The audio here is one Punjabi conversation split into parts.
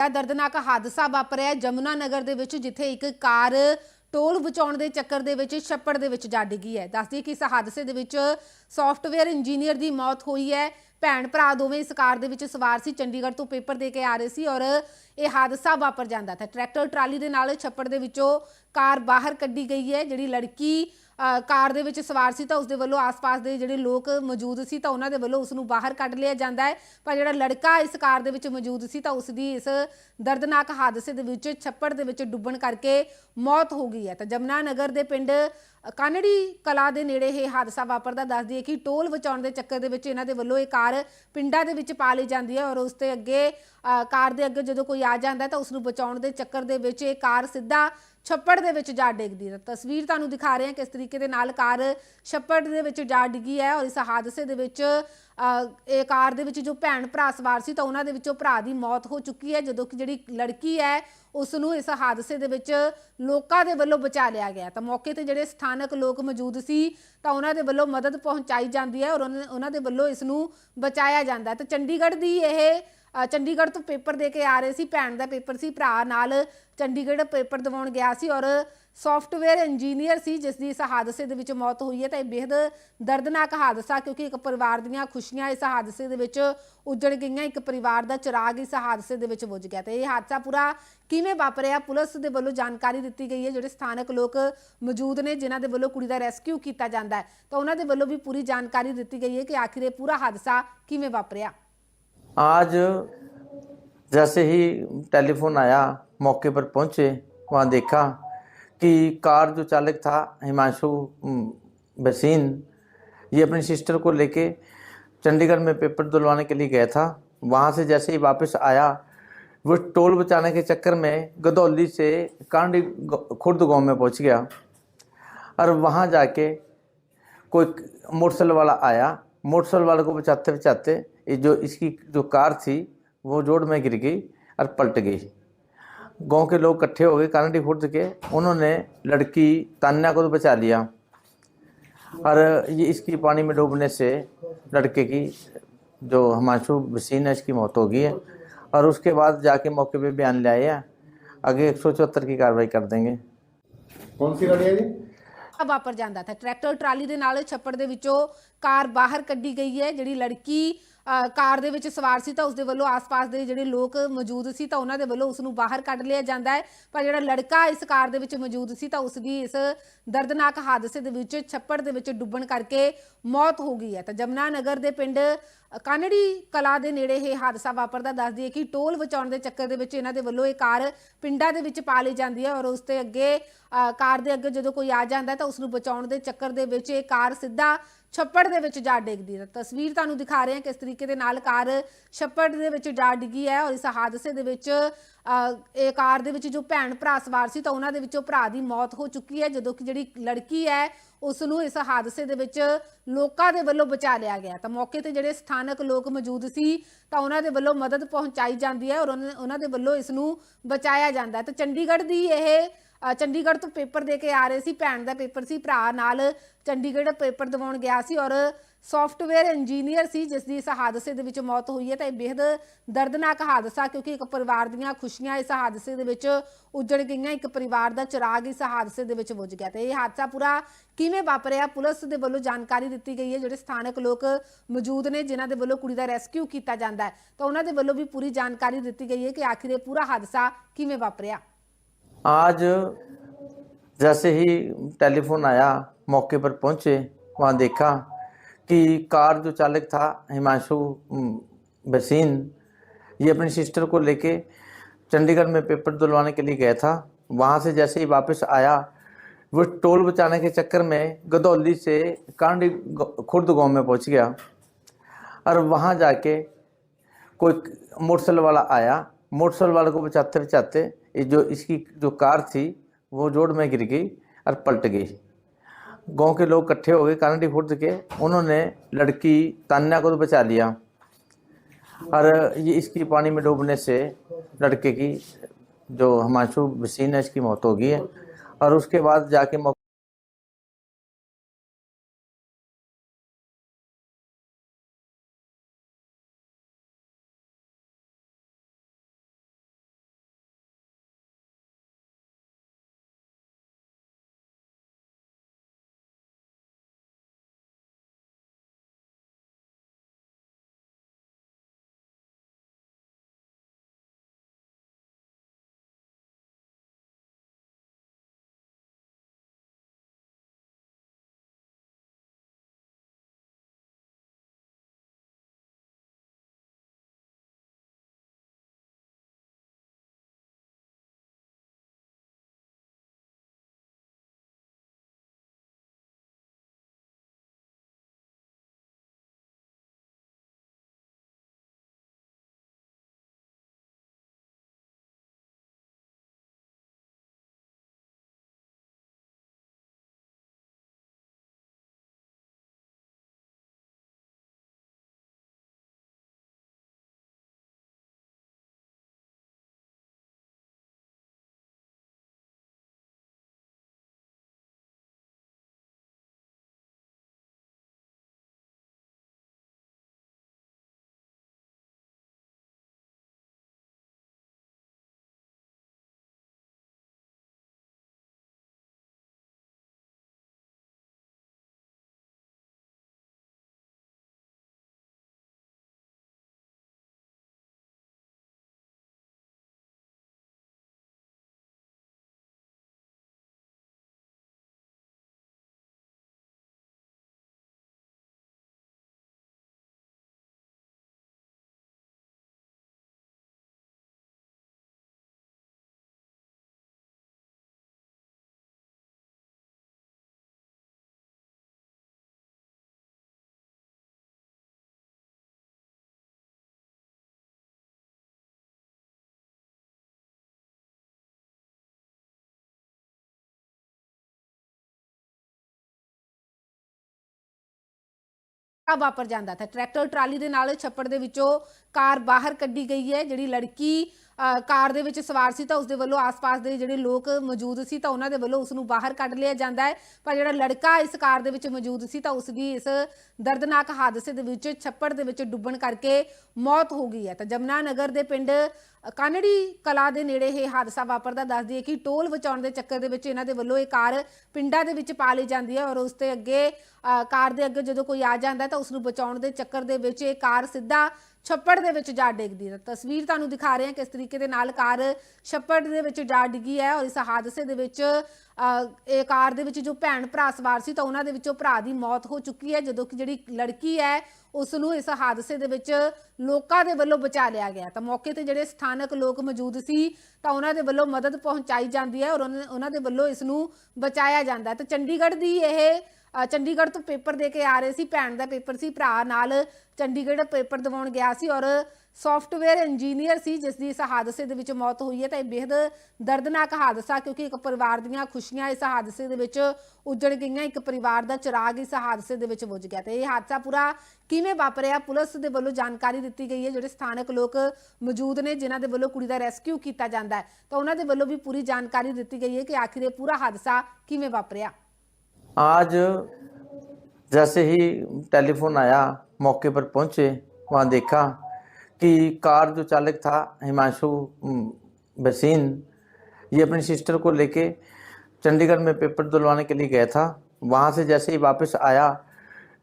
ਇਹ ਦਰਦਨਾਕ ਹਾਦਸਾ ਵਾਪਰਿਆ ਜਮੁਨਾ ਨਗਰ ਦੇ ਵਿੱਚ, ਜਿੱਥੇ ਇੱਕ ਕਾਰ ਟੋਲ ਬਚਾਉਣ ਦੇ ਚੱਕਰ ਦੇ ਵਿੱਚ ਛੱਪੜ ਦੇ ਵਿੱਚ ਜਾ ਡਿੱਗੀ ਹੈ। ਦੱਸਦੀ ਕਿ ਇਸ ਹਾਦਸੇ ਦੇ ਵਿੱਚ ਸੌਫਟਵੇਅਰ ਇੰਜੀਨੀਅਰ ਦੀ ਮੌਤ ਹੋਈ ਹੈ। ਭੈਣ ਭਰਾ ਦੋਵੇਂ ਇਸ ਕਾਰ ਦੇ ਵਿੱਚ ਸਵਾਰ ਸੀ, ਚੰਡੀਗੜ੍ਹ ਤੋਂ ਪੇਪਰ ਦੇ ਕੇ ਆ ਰਹੇ ਸੀ ਔਰ ਇਹ ਹਾਦਸਾ ਵਾਪਰ ਜਾਂਦਾ ਤਾਂ ਟਰੈਕਟਰ ਟਰਾਲੀ ਦੇ ਨਾਲ ਛੱਪੜ ਦੇ ਵਿੱਚੋਂ ਕਾਰ ਬਾਹਰ ਕੱਢੀ ਗਈ ਹੈ, ਜਿਹੜੀ ਲੜਕੀ ਕਾਰ ਦੇ ਵਿੱਚ ਸਵਾਰ ਸੀ ਤਾਂ ਉਸ ਦੇ ਵੱਲੋਂ ਆਸ-ਪਾਸ ਦੇ ਜਿਹੜੇ ਲੋਕ ਮੌਜੂਦ ਸੀ ਤਾਂ ਉਹਨਾਂ ਦੇ ਵੱਲੋਂ ਉਸ ਨੂੰ ਬਾਹਰ ਕੱਢ ਲਿਆ ਜਾਂਦਾ ਹੈ। ਪਰ ਜਿਹੜਾ ਲੜਕਾ ਇਸ ਕਾਰ ਦੇ ਵਿੱਚ ਮੌਜੂਦ ਸੀ ਤਾਂ ਉਸ ਦੀ ਇਸ ਦਰਦਨਾਕ ਹਾਦਸੇ ਦੇ ਵਿੱਚ ਛੱਪੜ ਦੇ ਵਿੱਚ ਡੁੱਬਣ ਕਰਕੇ ਮੌਤ ਹੋ ਗਈ ਹੈ। ਤਾਂ ਜਮਨਾ ਨਗਰ ਦੇ ਪਿੰਡ ਕਾਨੜੀ ਕਲਾ ਦੇ ਨੇੜੇ ਇਹ ਹਾਦਸਾ ਵਾਪਰਦਾ ਦੱਸਦੀ ਹੈ ਕਿ ਟੋਲ ਬਚਾਉਣ ਦੇ ਚੱਕਰ ਦੇ ਵਿੱਚ ਇਹਨਾਂ ਦੇ ਵੱਲੋਂ ਇਹ ਕਾਰ ਪਿੰਡਾਂ ਦੇ ਵਿੱਚ ਪਾ ਲਈ ਜਾਂਦੀ ਹੈ ਔਰ ਉਸ ਤੇ ਅੱਗੇ ਕਾਰ ਦੇ ਅੱਗੇ ਜਦੋਂ ਕੋਈ ਆ ਜਾਂਦਾ ਤਾਂ ਉਸ ਨੂੰ ਬਚਾਉਣ ਦੇ ਚੱਕਰ ਦੇ ਵਿੱਚ ਇਹ ਕਾਰ ਸਿੱਧਾ ਛੱਪੜ ਦੇ ਵਿੱਚ ਜਾ ਡਿੱਗਦੀ ਹੈ। ਤਸਵੀਰ ਤੁਹਾਨੂੰ ਦਿਖਾ ਰਹੇ ਹਾਂ ਕਿਸ ਤਰੀਕੇ ਦੇ ਨਾਲ ਕਾਰ ਛੱਪੜ ਦੇ ਵਿੱਚ ਜਾ ਡਿੱਗੀ ਹੈ ਔਰ ਇਸ ਹਾਦਸੇ ਦੇ ਵਿੱਚ ਇਹ ਕਾਰ ਦੇ ਵਿੱਚ ਜੋ ਭੈਣ ਭਰਾ ਸਵਾਰ ਸੀ ਤਾਂ ਉਹਨਾਂ ਦੇ ਵਿੱਚੋਂ ਭਰਾ ਦੀ ਮੌਤ ਹੋ ਚੁੱਕੀ ਹੈ, ਜਦੋਂ ਕਿ ਜਿਹੜੀ ਲੜਕੀ ਹੈ ਉਸ ਨੂੰ ਇਸ ਹਾਦਸੇ ਦੇ ਵਿੱਚ ਲੋਕਾਂ ਦੇ ਵੱਲੋਂ ਬਚਾ ਲਿਆ ਗਿਆ ਤਾਂ ਮੌਕੇ ਤੇ ਜਿਹੜੇ ਸਥਾਨਕ ਲੋਕ ਮੌਜੂਦ ਸੀ ਤਾਂ ਉਹਨਾਂ ਦੇ ਵੱਲੋਂ ਮਦਦ ਪਹੁੰਚਾਈ ਜਾਂਦੀ ਹੈ ਔਰ ਉਹਨਾਂ ਦੇ ਵੱਲੋਂ ਇਸ ਨੂੰ ਬਚਾਇਆ ਜਾਂਦਾ ਤਾਂ ਚੰਡੀਗੜ੍ਹ ਦੀ ਇਹ ਚੰਡੀਗੜ੍ਹ ਤੋਂ ਪੇਪਰ ਦੇ ਕੇ ਆ ਰਹੇ ਸੀ, ਭੈਣ ਦਾ ਪੇਪਰ ਸੀ, ਭਰਾ ਨਾਲ ਚੰਡੀਗੜ੍ਹ ਪੇਪਰ ਦਿਵਾਉਣ ਗਿਆ ਸੀ ਔਰ ਸੌਫਟਵੇਅਰ ਇੰਜੀਨੀਅਰ ਸੀ, ਜਿਸ ਦੀ ਇਸ ਹਾਦਸੇ ਦੇ ਵਿੱਚ ਮੌਤ ਹੋਈ ਹੈ। ਤਾਂ ਇਹ ਬੇहद ਦਰਦਨਾਕ ਹਾਦਸਾ, ਕਿਉਂਕਿ ਇੱਕ ਪਰਿਵਾਰ ਦੀਆਂ ਖੁਸ਼ੀਆਂ ਇਸ ਹਾਦਸੇ ਦੇ ਵਿੱਚ ਉਜੜ ਗਈਆਂ, ਇੱਕ ਪਰਿਵਾਰ ਦਾ ਚਿਰਾਗ ਇਸ ਹਾਦਸੇ ਦੇ ਵਿੱਚ ਬੁਝ ਗਿਆ। ਤੇ ਇਹ ਹਾਦਸਾ ਪੂਰਾ ਕਿਵੇਂ ਵਾਪਰਿਆ? ਪੁਲਿਸ ਦੇ ਵੱਲੋਂ ਜਾਣਕਾਰੀ ਦਿੱਤੀ ਗਈ ਹੈ। ਜਿਹੜੇ ਸਥਾਨਕ ਲੋਕ ਮੌਜੂਦ ਨੇ, ਜਿਨ੍ਹਾਂ ਦੇ ਵੱਲੋਂ ਕੁੜੀ ਦਾ ਰੈਸਕਿਊ ਕੀਤਾ ਜਾਂਦਾ ਹੈ, ਤਾਂ ਉਹਨਾਂ ਦੇ ਵੱਲੋਂ ਵੀ ਪੂਰੀ ਜਾਣਕਾਰੀ ਦਿੱਤੀ ਗਈ ਹੈ ਕਿ ਆਖਿਰ ਇਹ ਪੂਰਾ ਹਾਦਸਾ ਕਿਵੇਂ ਵਾਪਰਿਆ? आज जैसे ही टेलीफोन आया, मौके पर पहुँचे, वहाँ देखा कि कार जो चालक था, हिमांशु बसीन, ये अपनी सिस्टर को लेके चंडीगढ़ में पेपर दिलवाने के लिए गया था। वहाँ से जैसे ही वापस आया, वो टोल बचाने के चक्कर में गदौली से कांडी खुर्द गाँव में पहुँच गया और वहाँ जाके कोई मोटरसाइकिल वाला आया। मोटरसाइकिल वाले को बचाते बचाते ये जो इसकी जो कार थी वो रोड में गिर गई और पलट गई गांव के लोग इकट्ठे हो गए कानडी खुर्द के उन्होंने लड़की तान्या को तो बचा लिया और ये इसकी पानी में डूबने से लड़के की जो हिमांशु भसीन है इसकी मौत हो गई है और उसके बाद जाके मौके पे बयान ले आए हैं आगे एक सौ चौहत्तर की कार्रवाई कर देंगे कौन सी गाड़ी है जी ਵਾਪਰ ਜਾਂਦਾ ਤਾਂ ਟਰੈਕਟਰ ਟਰਾਲੀ ਦੇ ਨਾਲ ਛੱਪੜ ਦੇ ਵਿੱਚੋਂ ਕਾਰ ਬਾਹਰ ਕੱਢੀ ਗਈ ਹੈ ਜਿਹੜੀ ਲੜਕੀ ਅ, ਕਾਰ ਦੇ ਵਿੱਚ ਸਵਾਰ ਸੀ ਤਾਂ ਉਸ ਦੇ ਵੱਲੋਂ ਆਸ-ਪਾਸ ਦੇ ਜਿਹੜੇ ਲੋਕ ਮੌਜੂਦ ਸੀ ਤਾਂ ਉਹਨਾਂ ਦੇ ਵੱਲੋਂ ਉਸ ਨੂੰ ਬਾਹਰ ਕੱਢ ਲਿਆ ਜਾਂਦਾ ਹੈ। ਪਰ ਜਿਹੜਾ ਲੜਕਾ ਇਸ ਕਾਰ ਦੇ ਵਿੱਚ ਮੌਜੂਦ ਸੀ ਤਾਂ ਉਸ ਦੀ ਇਸ ਦਰਦਨਾਕ ਹਾਦਸੇ ਦੇ ਵਿੱਚ ਛੱਪੜ ਦੇ ਵਿੱਚ ਡੁੱਬਣ ਕਰਕੇ ਮੌਤ ਹੋ ਗਈ ਹੈ। ਤਾਂ ਜਮਨਾ ਨਗਰ ਦੇ ਪਿੰਡ ਕਾਨੜੀ ਕਲਾ ਦੇ ਨੇੜੇ ਇਹ ਹਾਦਸਾ ਵਾਪਰਦਾ ਦੱਸਦੀ ਹੈ ਕਿ ਟੋਲ ਬਚਾਉਣ ਦੇ ਚੱਕਰ ਦੇ ਵਿੱਚ ਇਹਨਾਂ ਦੇ ਵੱਲੋਂ ਇਹ ਕਾਰ ਪਿੰਡਾਂ ਦੇ ਵਿੱਚ ਪਾ ਲਈ ਜਾਂਦੀ ਹੈ ਔਰ ਉਸ ਤੇ ਅੱਗੇ ਅ, ਕਾਰ ਦੇ ਅੱਗੇ ਜਦੋਂ ਕੋਈ ਆ ਜਾਂਦਾ ਤਾਂ ਉਸ ਨੂੰ ਬਚਾਉਣ ਦੇ ਚੱਕਰ ਦੇ ਵਿੱਚ ਇਹ ਕਾਰ ਸਿੱਧਾ ਛੱਪੜ ਦੇ ਵਿੱਚ ਜਾ ਡਿੱਗਦੀ ਹੈ। ਤਸਵੀਰ ਤੁਹਾਨੂੰ ਦਿਖਾ ਰਹੇ ਹਾਂ ਕਿਸ ਤਰੀਕੇ ਦੇ ਨਾਲ ਕਾਰ ਛੱਪੜ ਦੇ ਵਿੱਚ ਜਾ ਡਿੱਗੀ ਹੈ ਔਰ ਇਸ ਹਾਦਸੇ ਦੇ ਵਿੱਚ ਇਹ ਕਾਰ ਦੇ ਵਿੱਚ ਜੋ ਭੈਣ ਭਰਾ ਸਵਾਰ ਸੀ ਤਾਂ ਉਹਨਾਂ ਦੇ ਵਿੱਚੋਂ ਭਰਾ ਦੀ ਮੌਤ ਹੋ ਚੁੱਕੀ ਹੈ, ਜਦੋਂ ਕਿ ਜਿਹੜੀ ਲੜਕੀ ਹੈ ਉਸ ਨੂੰ ਇਸ ਹਾਦਸੇ ਦੇ ਵਿੱਚ ਲੋਕਾਂ ਦੇ ਵੱਲੋਂ ਬਚਾ ਲਿਆ ਗਿਆ। ਤਾਂ ਮੌਕੇ ਤੇ ਜਿਹੜੇ ਸਥਾਨਕ ਲੋਕ ਮੌਜੂਦ ਸੀ ਤਾਂ ਉਹਨਾਂ ਦੇ ਵੱਲੋਂ ਮਦਦ ਪਹੁੰਚਾਈ ਜਾਂਦੀ ਹੈ ਔਰ ਉਹਨਾਂ ਦੇ ਵੱਲੋਂ ਇਸ ਨੂੰ ਬਚਾਇਆ ਜਾਂਦਾ ਹੈ। ਤਾਂ ਚੰਡੀਗੜ੍ਹ ਦੀ ਇਹ ਚੰਡੀਗੜ੍ਹ ਤੋਂ ਪੇਪਰ ਦੇ ਕੇ ਆ ਰਹੇ ਸੀ, ਭੈਣ ਦਾ ਪੇਪਰ ਸੀ, ਭਰਾ ਨਾਲ ਚੰਡੀਗੜ੍ਹ ਪੇਪਰ ਦਿਵਾਉਣ ਗਿਆ ਸੀ ਔਰ ਸੌਫਟਵੇਅਰ ਇੰਜੀਨੀਅਰ ਸੀ ਜਿਸ ਦੀ ਇਸ ਹਾਦਸੇ ਦੇ ਵਿੱਚ ਮੌਤ ਹੋਈ ਹੈ, ਤਾਂ ਇਹ ਬੇहद ਦਰਦਨਾਕ ਹਾਦਸਾ ਕਿਉਂਕਿ ਇੱਕ ਪਰਿਵਾਰ ਦੀਆਂ ਖੁਸ਼ੀਆਂ ਇਸ ਹਾਦਸੇ ਦੇ ਵਿੱਚ ਉਜੜ ਗਈਆਂ, ਇੱਕ ਪਰਿਵਾਰ ਦਾ ਚਿਰਾਗ ਇਸ ਹਾਦਸੇ ਦੇ ਵਿੱਚ ਬੁਝ ਗਿਆ ਤੇ ਇਹ ਹਾਦਸਾ ਪੂਰਾ ਕਿਵੇਂ ਵਾਪਰਿਆ, ਪੁਲਿਸ ਦੇ ਵੱਲੋਂ ਜਾਣਕਾਰੀ ਦਿੱਤੀ ਗਈ ਹੈ, ਜਿਹੜੇ ਸਥਾਨਕ ਲੋਕ ਮੌਜੂਦ ਨੇ, ਜਿਨ੍ਹਾਂ ਦੇ ਵੱਲੋਂ ਕੁੜੀ ਦਾ ਰੈਸਕਿਊ ਕੀਤਾ ਜਾਂਦਾ ਹੈ, ਤਾਂ ਉਹਨਾਂ ਦੇ ਵੱਲੋਂ ਵੀ ਪੂਰੀ ਜਾਣਕਾਰੀ ਦਿੱਤੀ ਗਈ ਹੈ ਕਿ ਆਖਿਰ ਇਹ ਪੂਰਾ ਹਾਦਸਾ ਕਿਵੇਂ ਵਾਪਰਿਆ। आज जैसे ही टेलीफोन आया, मौके पर पहुँचे, वहाँ देखा कि कार जो चालक था, हिमांशु बसीन, ये अपनी सिस्टर को लेके चंडीगढ़ में पेपर दिलवाने के लिए गया था। वहाँ से जैसे ही वापस आया, वो टोल बचाने के चक्कर में गदौली से कांडी खुर्द गाँव में पहुँच गया और वहाँ जाके कोई मोटरसाइकिल वाला आया। मोटरसाइकिल वाले को बचाते बचाते जो इसकी जो कार थी, वो जोड़ में गिर गई और पलट गई। गाँव के लोग इकट्ठे हो गए कानडी फुट के उन्होंने लड़की तान्या को तो बचा लिया। और ये इसकी पानी में डूबने से लड़के की जो हमाशु बसीन है, इसकी मौत हो गई है। और उसके बाद जाके ਆ ਵਾਪਰ ਜਾਂਦਾ। ਤਾਂ ਟਰੈਕਟਰ ਟਰਾਲੀ ਦੇ ਨਾਲ ਛੱਪੜ ਦੇ ਵਿੱਚੋਂ ਕਾਰ ਬਾਹਰ ਕੱਢੀ ਗਈ ਹੈ, ਜਿਹੜੀ ਲੜਕੀ ਕਾਰ ਦੇ ਵਿੱਚ ਸਵਾਰ ਸੀ ਤਾਂ ਉਸ ਦੇ ਵੱਲੋਂ ਆਸ-ਪਾਸ ਦੇ ਜਿਹੜੇ ਲੋਕ ਮੌਜੂਦ ਸੀ ਤਾਂ ਉਹਨਾਂ ਦੇ ਵੱਲੋਂ ਉਸ ਨੂੰ ਬਾਹਰ ਕੱਢ ਲਿਆ ਜਾਂਦਾ ਹੈ। ਪਰ ਜਿਹੜਾ ਲੜਕਾ ਇਸ ਕਾਰ ਦੇ ਵਿੱਚ ਮੌਜੂਦ ਸੀ ਤਾਂ ਉਸ ਦੀ ਇਸ ਦਰਦਨਾਕ ਹਾਦਸੇ ਦੇ ਵਿੱਚ ਛੱਪੜ ਦੇ ਵਿੱਚ ਡੁੱਬਣ ਕਰਕੇ ਮੌਤ ਹੋ ਗਈ ਹੈ। ਤਾਂ ਜਮਨਾ ਨਗਰ ਦੇ ਪਿੰਡ ਕਾਨੜੀ ਕਲਾ ਦੇ ਨੇੜੇ ਇਹ ਹਾਦਸਾ ਵਾਪਰਦਾ ਦੱਸਦੀ ਹੈ ਕਿ ਟੋਲ ਬਚਾਉਣ ਦੇ ਚੱਕਰ ਦੇ ਵਿੱਚ ਇਹਨਾਂ ਦੇ ਵੱਲੋਂ ਇਹ ਕਾਰ ਪਿੰਡਾਂ ਦੇ ਵਿੱਚ ਪਾ ਲਈ ਜਾਂਦੀ ਹੈ ਔਰ ਉਸ ਤੇ ਅੱਗੇ ਅ, ਕਾਰ ਦੇ ਅੱਗੇ ਜਦੋਂ ਕੋਈ ਆ ਜਾਂਦਾ ਤਾਂ ਉਸ ਨੂੰ ਬਚਾਉਣ ਦੇ ਚੱਕਰ ਦੇ ਵਿੱਚ ਇਹ ਕਾਰ ਸਿੱਧਾ ਛੱਪੜ ਦੇ ਵਿੱਚ ਜਾ ਡਿੱਗਦੀ ਹੈ। ਤਸਵੀਰ ਤੁਹਾਨੂੰ ਦਿਖਾ ਰਹੇ ਹਾਂ ਕਿਸ ਤਰੀਕੇ ਦੇ ਨਾਲ ਕਾਰ ਛੱਪੜ ਦੇ ਵਿੱਚ ਜਾ ਡਿੱਗੀ ਹੈ ਔਰ ਇਸ ਹਾਦਸੇ ਦੇ ਵਿੱਚ ਇਹ ਕਾਰ ਦੇ ਵਿੱਚ ਜੋ ਭੈਣ ਭਰਾ ਸਵਾਰ ਸੀ ਤਾਂ ਉਹਨਾਂ ਦੇ ਵਿੱਚੋਂ ਭਰਾ ਦੀ ਮੌਤ ਹੋ ਚੁੱਕੀ ਹੈ, ਜਦੋਂ ਕਿ ਜਿਹੜੀ ਲੜਕੀ ਹੈ ਉਸ ਨੂੰ ਇਸ ਹਾਦਸੇ ਦੇ ਵਿੱਚ ਲੋਕਾਂ ਦੇ ਵੱਲੋਂ ਬਚਾ ਲਿਆ ਗਿਆ ਤਾਂ ਮੌਕੇ ਤੇ ਜਿਹੜੇ ਸਥਾਨਕ ਲੋਕ ਮੌਜੂਦ ਸੀ ਤਾਂ ਉਹਨਾਂ ਦੇ ਵੱਲੋਂ ਮਦਦ ਪਹੁੰਚਾਈ ਜਾਂਦੀ ਹੈ ਔਰ ਉਹਨਾਂ ਦੇ ਵੱਲੋਂ ਇਸ ਨੂੰ ਬਚਾਇਆ ਜਾਂਦਾ ਹੈ। ਤਾਂ ਚੰਡੀਗੜ੍ਹ ਦੀ ਇਹ ਚੰਡੀਗੜ੍ਹ ਤੋਂ ਪੇਪਰ ਦੇ ਕੇ ਆ ਰਹੇ ਸੀ, ਭੈਣ ਦਾ ਪੇਪਰ ਸੀ, ਭਰਾ ਨਾਲ ਚੰਡੀਗੜ੍ਹ ਪੇਪਰ ਦਿਵਾਉਣ ਗਿਆ ਸੀ ਔਰ ਸੌਫਟਵੇਅਰ ਇੰਜੀਨੀਅਰ ਸੀ, ਜਿਸ ਦੀ ਇਸ ਹਾਦਸੇ ਦੇ ਵਿੱਚ ਮੌਤ ਹੋਈ ਹੈ। ਤਾਂ ਇਹ ਬੇहद ਦਰਦਨਾਕ ਹਾਦਸਾ, ਕਿਉਂਕਿ ਇੱਕ ਪਰਿਵਾਰ ਦੀਆਂ ਖੁਸ਼ੀਆਂ ਇਸ ਹਾਦਸੇ ਦੇ ਵਿੱਚ ਉਜੜ ਗਈਆਂ, ਇੱਕ ਪਰਿਵਾਰ ਦਾ ਚਿਰਾਗ ਇਸ ਹਾਦਸੇ ਦੇ ਵਿੱਚ ਬੁਝ ਗਿਆ। ਤੇ ਇਹ ਹਾਦਸਾ ਪੂਰਾ ਕਿਵੇਂ ਵਾਪਰਿਆ? ਪੁਲਿਸ ਦੇ ਵੱਲੋਂ ਜਾਣਕਾਰੀ ਦਿੱਤੀ ਗਈ ਹੈ। ਜਿਹੜੇ ਸਥਾਨਕ ਲੋਕ ਮੌਜੂਦ ਨੇ, ਜਿਨ੍ਹਾਂ ਦੇ ਵੱਲੋਂ ਕੁੜੀ ਦਾ ਰੈਸਕਿਊ ਕੀਤਾ ਜਾਂਦਾ ਹੈ, ਤਾਂ ਉਹਨਾਂ ਦੇ ਵੱਲੋਂ ਵੀ ਪੂਰੀ ਜਾਣਕਾਰੀ ਦਿੱਤੀ ਗਈ ਹੈ ਕਿ ਆਖਿਰ ਇਹ ਪੂਰਾ ਹਾਦਸਾ ਕਿਵੇਂ ਵਾਪਰਿਆ? आज जैसे ही टेलीफोन आया, मौके पर पहुँचे, वहाँ देखा कि कार जो चालक था, हिमांशु बसीन ये अपनी सिस्टर को लेके चंडीगढ़ में पेपर दिलवाने के लिए गया था। वहाँ से जैसे ही वापस आया,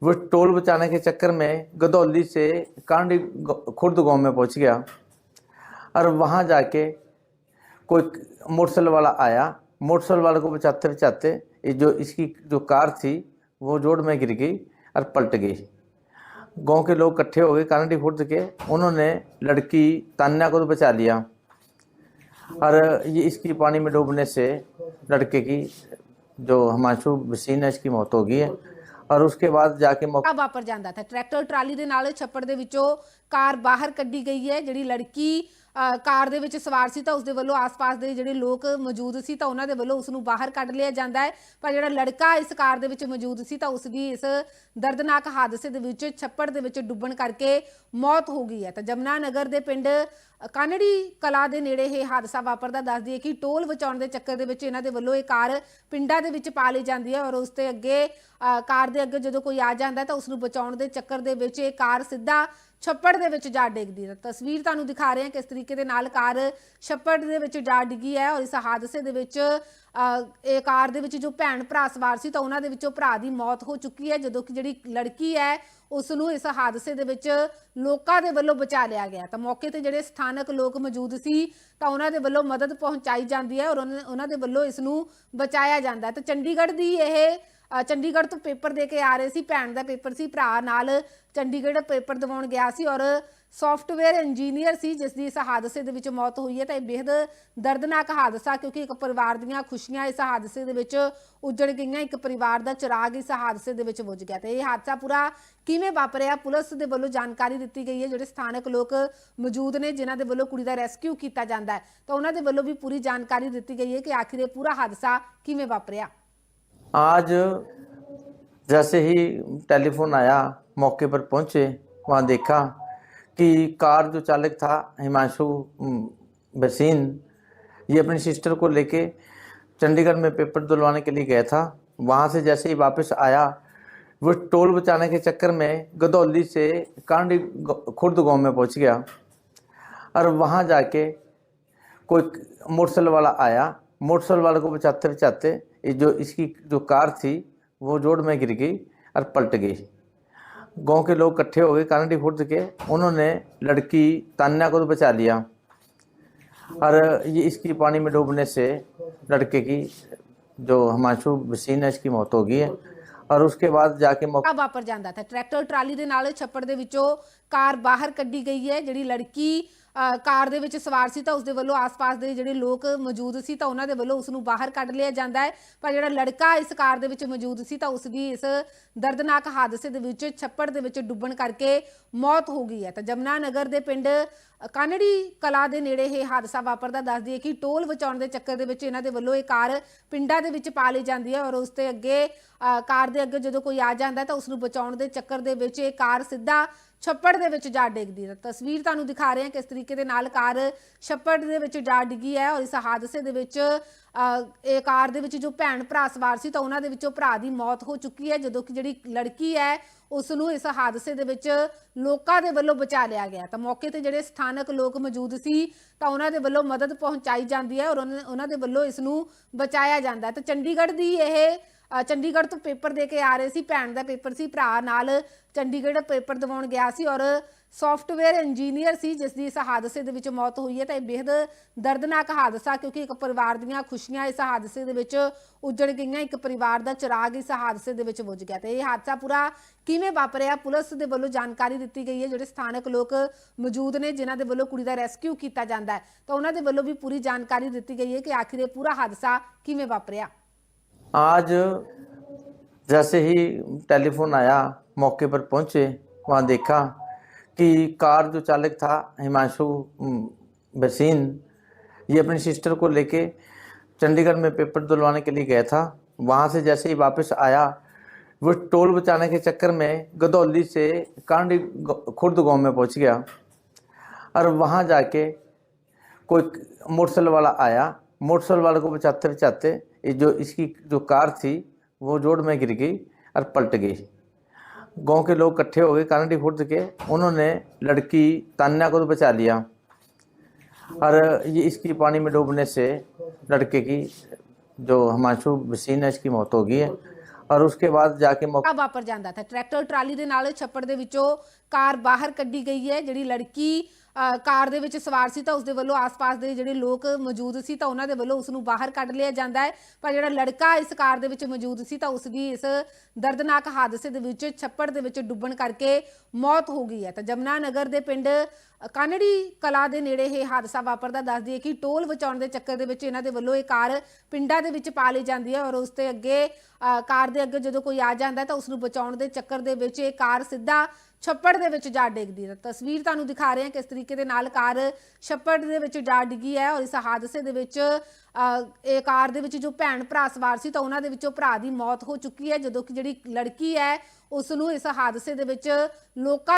वो टोल बचाने के चक्कर में गदौली से कांडी खुर्द गाँव में पहुँच गया और वहाँ जाके कोई मोटरसाइकिल वाला आया। मोटरसाइकिल वाले को बचाते बचाते जो इसकी जो कार थी वो जोड़ में गिर गई और पलट गई गांव के लोग इकट्ठे हो गए कानडी खुर्द के उन्होंने लड़की तान्या को तो बचा लिया और ये इसकी पानी में डूबने से लड़के की जो हिमांशु वसीन है इसकी मौत हो गई है और उसके बाद जाके मौके ਆ ਵਾਪਰ ਜਾਂਦਾ ਤਾਂ ਟਰੈਕਟਰ ਟਰਾਲੀ ਦੇ ਨਾਲ ਛੱਪੜ ਦੇ ਵਿੱਚੋਂ ਕਾਰ ਬਾਹਰ ਕੱਢੀ ਗਈ ਹੈ ਜਿਹੜੀ ਲੜਕੀ ਅ, ਕਾਰ ਦੇ ਵਿੱਚ ਸਵਾਰ ਸੀ ਤਾਂ ਉਸ ਦੇ ਵੱਲੋਂ ਆਸ-ਪਾਸ ਦੇ ਜਿਹੜੇ ਲੋਕ ਮੌਜੂਦ ਸੀ ਤਾਂ ਉਹਨਾਂ ਦੇ ਵੱਲੋਂ ਉਸ ਨੂੰ ਬਾਹਰ ਕੱਢ ਲਿਆ ਜਾਂਦਾ ਹੈ। ਪਰ ਜਿਹੜਾ ਲੜਕਾ ਇਸ ਕਾਰ ਦੇ ਵਿੱਚ ਮੌਜੂਦ ਸੀ ਤਾਂ ਉਸ ਦੀ ਇਸ ਦਰਦਨਾਕ ਹਾਦਸੇ ਦੇ ਵਿੱਚ ਛੱਪੜ ਦੇ ਵਿੱਚ ਡੁੱਬਣ ਕਰਕੇ ਮੌਤ ਹੋ ਗਈ ਹੈ। ਤਾਂ ਜਮਨਾ ਨਗਰ ਦੇ ਪਿੰਡ ਕਾਨੜੀ ਕਲਾ ਦੇ ਨੇੜੇ ਇਹ ਹਾਦਸਾ ਵਾਪਰਦਾ ਦੱਸਦੀ ਹੈ ਕਿ ਟੋਲ ਬਚਾਉਣ ਦੇ ਚੱਕਰ ਦੇ ਵਿੱਚ ਇਹਨਾਂ ਦੇ ਵੱਲੋਂ ਇਹ ਕਾਰ ਪਿੰਡਾਂ ਦੇ ਵਿੱਚ ਪਾ ਲਈ ਜਾਂਦੀ ਹੈ ਔਰ ਉਸ ਤੇ ਅੱਗੇ ਅ, ਕਾਰ ਦੇ ਅੱਗੇ ਜਦੋਂ ਕੋਈ ਆ ਜਾਂਦਾ ਤਾਂ ਉਸ ਨੂੰ ਬਚਾਉਣ ਦੇ ਚੱਕਰ ਦੇ ਵਿੱਚ ਇਹ ਕਾਰ ਸਿੱਧਾ ਛੱਪੜ ਦੇ ਵਿੱਚ ਜਾ ਡਿੱਗਦੀ ਹੈ। ਤਸਵੀਰ ਤੁਹਾਨੂੰ ਦਿਖਾ ਰਹੇ ਹਾਂ ਕਿਸ ਤਰੀਕੇ ਦੇ ਨਾਲ ਕਾਰ ਛੱਪੜ ਦੇ ਵਿੱਚ ਜਾ ਡਿੱਗੀ ਹੈ ਔਰ ਇਸ ਹਾਦਸੇ ਦੇ ਵਿੱਚ ਇਹ ਕਾਰ ਦੇ ਵਿੱਚ ਜੋ ਭੈਣ ਭਰਾ ਸਵਾਰ ਸੀ ਤਾਂ ਉਹਨਾਂ ਦੇ ਵਿੱਚੋਂ ਭਰਾ ਦੀ ਮੌਤ ਹੋ ਚੁੱਕੀ ਹੈ, ਜਦੋਂ ਕਿ ਜਿਹੜੀ ਲੜਕੀ ਹੈ ਉਸ ਨੂੰ ਇਸ ਹਾਦਸੇ ਦੇ ਵਿੱਚ ਲੋਕਾਂ ਦੇ ਵੱਲੋਂ ਬਚਾ ਲਿਆ ਗਿਆ ਤਾਂ ਮੌਕੇ ਤੇ ਜਿਹੜੇ ਸਥਾਨਕ ਲੋਕ ਮੌਜੂਦ ਸੀ ਤਾਂ ਉਹਨਾਂ ਦੇ ਵੱਲੋਂ ਮਦਦ ਪਹੁੰਚਾਈ ਜਾਂਦੀ ਹੈ ਔਰ ਉਹਨਾਂ ਦੇ ਵੱਲੋਂ ਇਸ ਨੂੰ ਬਚਾਇਆ ਜਾਂਦਾ ਹੈ। ਤਾਂ ਚੰਡੀਗੜ੍ਹ ਦੀ ਇਹ ਚੰਡੀਗੜ੍ਹ ਤੋਂ ਪੇਪਰ ਦੇ ਕੇ ਆ ਰਹੇ ਸੀ, ਭੈਣ ਦਾ ਪੇਪਰ ਸੀ, ਭਰਾ ਨਾਲ ਚੰਡੀਗੜ੍ਹ ਪੇਪਰ ਦਿਵਾਉਣ ਗਿਆ ਸੀ ਔਰ ਸੌਫਟਵੇਅਰ ਇੰਜੀਨੀਅਰ ਸੀ, ਜਿਸ ਦੀ ਇਸ ਹਾਦਸੇ ਦੇ ਵਿੱਚ ਮੌਤ ਹੋਈ ਹੈ। ਤਾਂ ਇਹ ਬੇहद ਦਰਦਨਾਕ ਹਾਦਸਾ, ਕਿਉਂਕਿ ਇੱਕ ਪਰਿਵਾਰ ਦੀਆਂ ਖੁਸ਼ੀਆਂ ਇਸ ਹਾਦਸੇ ਦੇ ਵਿੱਚ ਉਜੜ ਗਈਆਂ, ਇੱਕ ਪਰਿਵਾਰ ਦਾ ਚਿਰਾਗ ਇਸ ਹਾਦਸੇ ਦੇ ਵਿੱਚ ਬੁਝ ਗਿਆ। ਤੇ ਇਹ ਹਾਦਸਾ ਪੂਰਾ ਕਿਵੇਂ ਵਾਪਰਿਆ? ਪੁਲਿਸ ਦੇ ਵੱਲੋਂ ਜਾਣਕਾਰੀ ਦਿੱਤੀ ਗਈ ਹੈ। ਜਿਹੜੇ ਸਥਾਨਕ ਲੋਕ ਮੌਜੂਦ ਨੇ, ਜਿਨ੍ਹਾਂ ਦੇ ਵੱਲੋਂ ਕੁੜੀ ਦਾ ਰੈਸਕਿਊ ਕੀਤਾ ਜਾਂਦਾ ਹੈ, ਤਾਂ ਉਹਨਾਂ ਦੇ ਵੱਲੋਂ ਵੀ ਪੂਰੀ ਜਾਣਕਾਰੀ ਦਿੱਤੀ ਗਈ ਹੈ ਕਿ ਆਖਿਰ ਇਹ ਪੂਰਾ ਹਾਦਸਾ ਕਿਵੇਂ ਵਾਪਰਿਆ? आज जैसे ही टेलीफोन आया, मौके पर पहुँचे, वहाँ देखा कि कार जो चालक था, हिमांशु बसीन ये अपनी सिस्टर को लेके चंडीगढ़ में पेपर दिलवाने के लिए गया था। वहाँ से जैसे ही वापस आया, वो टोल बचाने के चक्कर में गदौली से कांडी खुर्द गाँव में पहुँच गया और वहाँ जाके कोई मोटरसाइकिल वाला आया। मोटरसाइकिल वाले को बचाते बचाते जो इसकी जो कार थी वो जोड़ में गिर गई और पलट गई गांव के लोग इकट्ठे हो गए कानडी खुर्द के उन्होंने लड़की तान्या को तो बचा लिया और ये इसकी पानी में डूबने से लड़के की जो हिमांशु वसीन है इसकी मौत हो गई है और उसके बाद जाके मौके ਆ ਵਾਪਰ ਜਾਂਦਾ ਤਾਂ ਟਰੈਕਟਰ ਟਰਾਲੀ ਦੇ ਨਾਲ ਛੱਪੜ ਦੇ ਵਿੱਚੋਂ ਕਾਰ ਬਾਹਰ ਕੱਢੀ ਗਈ ਹੈ ਜਿਹੜੀ ਲੜਕੀ ਅ, ਕਾਰ ਦੇ ਵਿੱਚ ਸਵਾਰ ਸੀ ਤਾਂ ਉਸ ਦੇ ਵੱਲੋਂ ਆਸ-ਪਾਸ ਦੇ ਜਿਹੜੇ ਲੋਕ ਮੌਜੂਦ ਸੀ ਤਾਂ ਉਹਨਾਂ ਦੇ ਵੱਲੋਂ ਉਸ ਨੂੰ ਬਾਹਰ ਕੱਢ ਲਿਆ ਜਾਂਦਾ ਹੈ। ਪਰ ਜਿਹੜਾ ਲੜਕਾ ਇਸ ਕਾਰ ਦੇ ਵਿੱਚ ਮੌਜੂਦ ਸੀ ਤਾਂ ਉਸ ਦੀ ਇਸ ਦਰਦਨਾਕ ਹਾਦਸੇ ਦੇ ਵਿੱਚ ਛੱਪੜ ਦੇ ਵਿੱਚ ਡੁੱਬਣ ਕਰਕੇ ਮੌਤ ਹੋ ਗਈ ਹੈ। ਤਾਂ ਜਮਨਾ ਨਗਰ ਦੇ ਪਿੰਡ ਕਾਨੜੀ ਕਲਾ ਦੇ ਨੇੜੇ ਇਹ ਹਾਦਸਾ ਵਾਪਰਦਾ ਦੱਸਦੀ ਹੈ ਕਿ ਟੋਲ ਬਚਾਉਣ ਦੇ ਚੱਕਰ ਦੇ ਵਿੱਚ ਇਹਨਾਂ ਦੇ ਵੱਲੋਂ ਇਹ ਕਾਰ ਪਿੰਡਾਂ ਦੇ ਵਿੱਚ ਪਾ ਲਈ ਜਾਂਦੀ ਹੈ ਔਰ ਉਸ ਤੇ ਅੱਗੇ ਅ, ਕਾਰ ਦੇ ਅੱਗੇ ਜਦੋਂ ਕੋਈ ਆ ਜਾਂਦਾ ਤਾਂ ਉਸ ਨੂੰ ਬਚਾਉਣ ਦੇ ਚੱਕਰ ਦੇ ਵਿੱਚ ਇਹ ਕਾਰ ਸਿੱਧਾ ਛੱਪੜ ਦੇ ਵਿੱਚ ਜਾ ਡਿੱਗਦੀ ਹੈ। ਤਸਵੀਰ ਤੁਹਾਨੂੰ ਦਿਖਾ ਰਹੇ ਹਾਂ ਕਿਸ ਤਰੀਕੇ ਦੇ ਨਾਲ ਕਾਰ ਛੱਪੜ ਦੇ ਵਿੱਚ ਜਾ ਡਿੱਗੀ ਹੈ ਔਰ ਇਸ ਹਾਦਸੇ ਦੇ ਵਿੱਚ ਇਹ ਕਾਰ ਦੇ ਵਿੱਚ ਜੋ ਭੈਣ ਭਰਾ ਸਵਾਰ ਸੀ ਤਾਂ ਉਹਨਾਂ ਦੇ ਵਿੱਚੋਂ ਭਰਾ ਦੀ ਮੌਤ ਹੋ ਚੁੱਕੀ ਹੈ, ਜਦੋਂ ਕਿ ਜਿਹੜੀ ਲੜਕੀ ਹੈ ਉਸ ਨੂੰ ਇਸ ਹਾਦਸੇ ਦੇ ਵਿੱਚ ਲੋਕਾਂ ਦੇ ਵੱਲੋਂ ਬਚਾ ਲਿਆ ਗਿਆ ਤਾਂ ਮੌਕੇ ਤੇ ਜਿਹੜੇ ਸਥਾਨਕ ਲੋਕ ਮੌਜੂਦ ਸੀ ਤਾਂ ਉਹਨਾਂ ਦੇ ਵੱਲੋਂ ਮਦਦ ਪਹੁੰਚਾਈ ਜਾਂਦੀ ਹੈ ਔਰ ਉਹਨਾਂ ਦੇ ਵੱਲੋਂ ਇਸ ਨੂੰ ਬਚਾਇਆ ਜਾਂਦਾ ਹੈ। ਤਾਂ ਚੰਡੀਗੜ੍ਹ ਦੀ ਇਹ ਚੰਡੀਗੜ੍ਹ ਤੋਂ ਪੇਪਰ ਦੇ ਕੇ ਆ ਰਹੇ ਸੀ, ਭੈਣ ਦਾ ਪੇਪਰ ਸੀ, ਭਰਾ ਨਾਲ ਚੰਡੀਗੜ੍ਹ ਪੇਪਰ ਦਿਵਾਉਣ ਗਿਆ ਸੀ ਔਰ ਸੌਫਟਵੇਅਰ ਇੰਜੀਨੀਅਰ ਸੀ, ਜਿਸ ਦੀ ਇਸ ਹਾਦਸੇ ਦੇ ਵਿੱਚ ਮੌਤ ਹੋਈ ਹੈ। ਤਾਂ ਇਹ ਬੇहद ਦਰਦਨਾਕ ਹਾਦਸਾ, ਕਿਉਂਕਿ ਇੱਕ ਪਰਿਵਾਰ ਦੀਆਂ ਖੁਸ਼ੀਆਂ ਇਸ ਹਾਦਸੇ ਦੇ ਵਿੱਚ ਉਜੜ ਗਈਆਂ, ਇੱਕ ਪਰਿਵਾਰ ਦਾ ਚਿਰਾਗ ਇਸ ਹਾਦਸੇ ਦੇ ਵਿੱਚ ਬੁਝ ਗਿਆ। ਤੇ ਇਹ ਹਾਦਸਾ ਪੂਰਾ ਕਿਵੇਂ ਵਾਪਰਿਆ? ਪੁਲਿਸ ਦੇ ਵੱਲੋਂ ਜਾਣਕਾਰੀ ਦਿੱਤੀ ਗਈ ਹੈ। ਜਿਹੜੇ ਸਥਾਨਕ ਲੋਕ ਮੌਜੂਦ ਨੇ, ਜਿਨ੍ਹਾਂ ਦੇ ਵੱਲੋਂ ਕੁੜੀ ਦਾ ਰੈਸਕਿਊ ਕੀਤਾ ਜਾਂਦਾ ਹੈ, ਤਾਂ ਉਹਨਾਂ ਦੇ ਵੱਲੋਂ ਵੀ ਪੂਰੀ ਜਾਣਕਾਰੀ ਦਿੱਤੀ ਗਈ ਹੈ ਕਿ ਆਖਿਰ ਇਹ ਪੂਰਾ ਹਾਦਸਾ ਕਿਵੇਂ ਵਾਪਰਿਆ? आज जैसे ही टेलीफोन आया, मौके पर पहुँचे, वहाँ देखा कि कार जो चालक था, हिमांशु बसीन ये अपनी सिस्टर को लेके चंडीगढ़ में पेपर दिलवाने के लिए गया था। वहाँ से जैसे ही वापस आया, वो टोल बचाने के चक्कर में गदौली से कांडी खुर्द गाँव में पहुँच गया और वहाँ जाके कोई मोटरसाइकिल वाला आया। मोटरसाइकिल वाले को बचाते बचाते जो इसकी जो कार थी वो रोड में गिर गई और पलट गई गांव के लोग इकट्ठे हो गए कानडी खुर्द के उन्होंने लड़की तान्या को तो बचा लिया और ये इसकी पानी में डूबने से लड़के की जो हिमांशु भसीन है इसकी मौत हो गई है और उसके बाद जाके मौके ਆ ਵਾਪਰ ਜਾਂਦਾ था ਟਰੈਕਟਰ ਟਰਾਲੀ ਦੇ ਨਾਲ ਛੱਪੜ ਦੇ ਵਿੱਚੋਂ ਕਾਰ ਬਾਹਰ ਕੱਢੀ ਗਈ ਹੈ ਜਿਹੜੀ ਲੜਕੀ ਅ, ਕਾਰ ਦੇ ਵਿੱਚ ਸਵਾਰ ਸੀ ਤਾਂ ਉਸ ਦੇ ਵੱਲੋਂ ਆਸ-ਪਾਸ ਦੇ ਜਿਹੜੇ ਲੋਕ ਮੌਜੂਦ ਸੀ ਤਾਂ ਉਹਨਾਂ ਦੇ ਵੱਲੋਂ ਉਸ ਨੂੰ ਬਾਹਰ ਕੱਢ ਲਿਆ ਜਾਂਦਾ ਹੈ। ਪਰ ਜਿਹੜਾ ਲੜਕਾ ਇਸ ਕਾਰ ਦੇ ਵਿੱਚ ਮੌਜੂਦ ਸੀ ਤਾਂ ਉਸ ਦੀ ਇਸ ਦਰਦਨਾਕ ਹਾਦਸੇ ਦੇ ਵਿੱਚ ਛੱਪੜ ਦੇ ਵਿੱਚ ਡੁੱਬਣ ਕਰਕੇ ਮੌਤ ਹੋ ਗਈ ਹੈ। ਤਾਂ ਜਮਨਾ ਨਗਰ ਦੇ ਪਿੰਡ ਕਾਨੜੀ ਕਲਾ ਦੇ ਨੇੜੇ ਇਹ ਹਾਦਸਾ ਵਾਪਰਦਾ ਦੱਸਦੀ ਹੈ ਕਿ ਟੋਲ ਬਚਾਉਣ ਦੇ ਚੱਕਰ ਦੇ ਵਿੱਚ ਇਹਨਾਂ ਦੇ ਵੱਲੋਂ ਇਹ ਕਾਰ ਪਿੰਡਾਂ ਦੇ ਵਿੱਚ ਪਾ ਲਈ ਜਾਂਦੀ ਹੈ ਔਰ ਉਸ ਤੇ ਅੱਗੇ ਅ, ਕਾਰ ਦੇ ਅੱਗੇ ਜਦੋਂ ਕੋਈ ਆ ਜਾਂਦਾ ਤਾਂ ਉਸ ਨੂੰ ਬਚਾਉਣ ਦੇ ਚੱਕਰ ਦੇ ਵਿੱਚ ਇਹ ਕਾਰ ਸਿੱਧਾ ਛੱਪੜ ਦੇ ਵਿੱਚ ਜਾ ਡਿੱਗਦੀ ਹੈ। ਤਸਵੀਰ ਤੁਹਾਨੂੰ ਦਿਖਾ ਰਹੇ ਹਾਂ ਕਿਸ ਤਰੀਕੇ ਦੇ ਨਾਲ ਕਾਰ ਛੱਪੜ ਦੇ ਵਿੱਚ ਜਾ ਡਿੱਗੀ ਹੈ ਔਰ ਇਸ ਹਾਦਸੇ ਦੇ ਵਿੱਚ ਅ, ਇਹ ਕਾਰ ਦੇ ਵਿੱਚ ਜੋ ਭੈਣ ਭਰਾ ਸਵਾਰ ਸੀ ਤਾਂ ਉਹਨਾਂ ਦੇ ਵਿੱਚੋਂ ਭਰਾ ਦੀ ਮੌਤ ਹੋ ਚੁੱਕੀ ਹੈ। ਜਦੋਂ ਕਿ ਜਿਹੜੀ ਲੜਕੀ ਹੈ ਉਸ ਨੂੰ ਇਸ ਹਾਦਸੇ ਦੇ ਵਿੱਚ ਲੋਕਾਂ